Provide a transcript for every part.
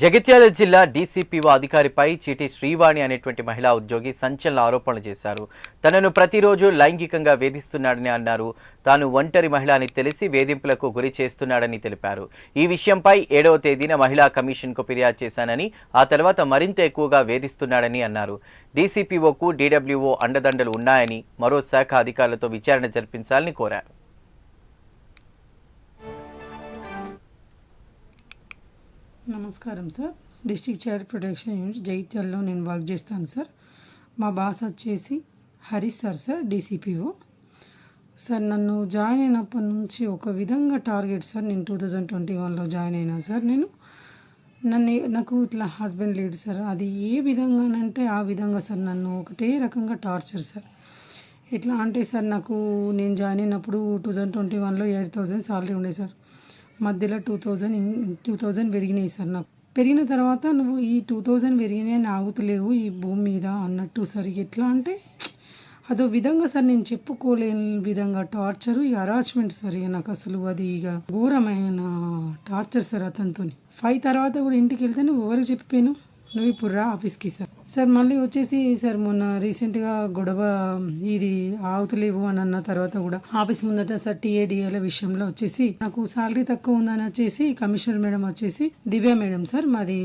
జగిత్యాల జిల్లా డీసీపీఓ అధికారిపై చీటి శ్రీవాణి అనేటువంటి మహిళా ఉద్యోగి సంచలన ఆరోపణలు చేశారు. తనను ప్రతిరోజు లైంగికంగా వేధిస్తున్నాడని అన్నారు. తాను ఒంటరి మహిళ అని తెలిసి వేధింపులకు గురి చేస్తున్నాడని తెలిపారు. ఈ విషయంపై ఏడవ తేదీన మహిళా కమిషన్కు ఫిర్యాదు చేశానని ఆ తర్వాత మరింత ఎక్కువగా వేధిస్తున్నాడని అన్నారు. డీసీపీఓకు డీడబ్ల్యూఓ అండదండలు ఉన్నాయని మరో శాఖ అధికారులతో విచారణ జరిపించాలని కోరారు. నమస్కారం sir. District child protection unit జగిత్యాలలో నేను వర్క్ చేస్తాను సార్. మా బాస్ వచ్చేసి Harish sir sir DCPO. Sir నన్ను జాయిన్ అయినప్పటి నుంచి ఒక విధంగా టార్గెట్ సార్ నేను టూ థౌజండ్ ట్వంటీ వన్లో జాయిన్ అయినా సార్ నేను. నన్ను నాకు ఇట్లా హస్బెండ్ లేడు సార్. అది ఏ విధంగానంటే ఆ విధంగా సార్ నన్ను ఒకటే రకంగా టార్చర్ సార్. ఎట్లా అంటే సార్ నాకు నేను జాయిన్ అయినప్పుడు టూ థౌజండ్ ట్వంటీ వన్లో ఎయిట్ థౌజండ్ సాలరీ ఉండే సార్. మధ్యలో టూ థౌజండ్ టూ థౌజండ్ పెరిగినాయి సార్ నాకు. పెరిగిన తర్వాత నువ్వు ఈ టూ థౌజండ్ పెరిగినాయి అని ఆగుతలేవు ఈ భూమి మీద అన్నట్టు సార్. ఎట్లా అంటే అదో విధంగా సార్ నేను చెప్పుకోలేని విధంగా టార్చర్ ఈ అరాచ్మెంట్ సార్ ఇక నాకు అసలు అది ఇక ఘోరమైన టార్చర్ సార్ అతనితో ఫైవ్ తర్వాత కూడా ఇంటికి వెళ్తే నువ్వు ఎవరికి చెప్పిపోయాను నువ్వు ఇప్పుడు రా ఆఫీస్కి సార్. సార్ మళ్ళీ వచ్చేసి సార్ మొన్న రీసెంట్గా గొడవ ఇది ఆవుతలేవు అని అన్న తర్వాత కూడా ఆఫీస్ ముందట సార్ టీఏడిఏల విషయంలో వచ్చేసి నాకు శాలరీ తక్కువ ఉందని వచ్చేసి కమిషనర్ మేడం వచ్చేసి దివ్య మేడం సార్ మాది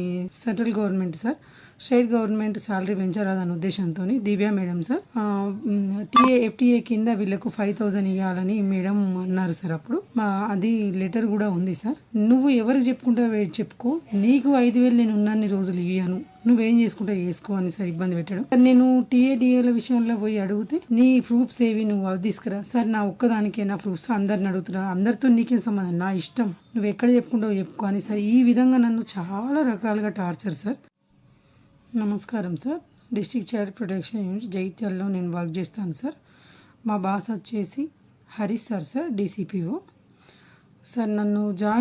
central government sir. State government salary పెంచరాదన్న ఉద్దేశంతో Divya madam sir. TA FTA కింద వీళ్ళకు ఫైవ్ థౌజండ్ ఇవ్వాలని మేడం అన్నారు సార్ అప్పుడు. మా అది లెటర్ కూడా ఉంది సార్. నువ్వు ఎవరికి చెప్పుకుంటావు వెయిట్ చెప్పుకో నీకు ఐదు వేలు నేను ఉన్నన్ని రోజులు ఇవ్వను నువ్వేం చేసుకుంటావు చేసుకో అని సార్ ఇబ్బంది పెట్టడం. సార్ నేను టీఏడిఏల విషయంలో పోయి అడిగితే నీ ప్రూఫ్స్ ఏవి నువ్వు అవి తీసుకురా. సార్ నా ఒక్కదానికే నా ప్రూఫ్స్ అందరిని అడుగుతున్నా. అందరితో నీకేం సంబంధం? నా ఇష్టం. నువ్వు ఎక్కడ చెప్పుకుంటావు చెప్పుకో అని సార్. ఈ విధంగా నన్ను చాలా రకాలుగా టార్చర్ సార్. నమస్కారం sir. District child protection unit జగిత్యాలలో నేను వర్క్ చేస్తాను సార్. మా బాస్ వచ్చేసి Harish sir sir DCPO sir నన్ను జాయిన్